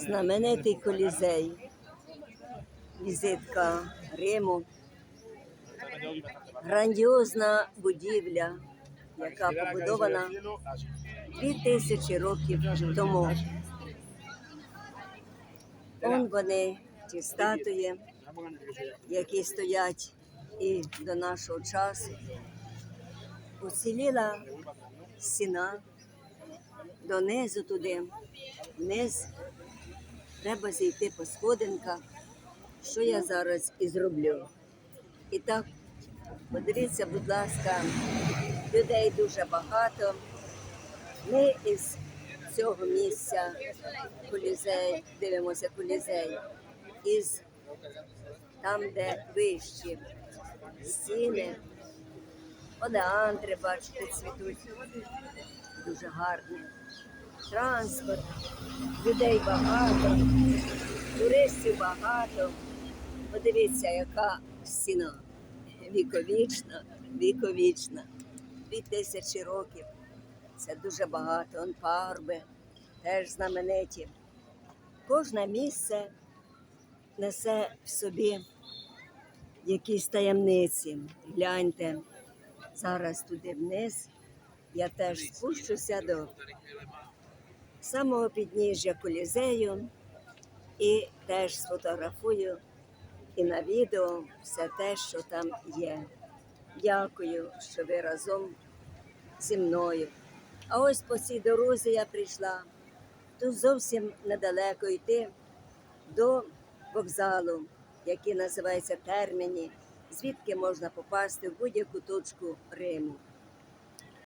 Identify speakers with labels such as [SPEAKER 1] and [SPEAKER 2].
[SPEAKER 1] знаменитий колізей, візитка Риму, грандіозна будівля, яка побудована дві тисячі років тому. Он вони, ті статуї, які стоять і до нашого часу. Уціліла стіна донизу туди, вниз. Треба зійти по сходинках, що я зараз і зроблю. І так, подивіться, будь ласка, людей дуже багато. Ми із цього місця колізей, дивимося колізей, із там, де вищі стіни, одеандри, бачите, цвітуть. Дуже гарні. Транспорт, людей багато, туристів багато. Подивіться, яка стіна. Віковічна, віковічна. Дві тисячі років. Це дуже багато. Он парби, теж знамениті. Кожне місце несе в собі якісь таємниці. Гляньте, зараз туди вниз. Я теж спущуся до самого підніжжя колізею і теж сфотографую і на відео все те, що там є. Дякую, що ви разом зі мною. А ось по цій дорозі я прийшла. Тут зовсім недалеко йти до вокзалу, який називається Терміні, звідки можна попасти в будь-яку точку Риму.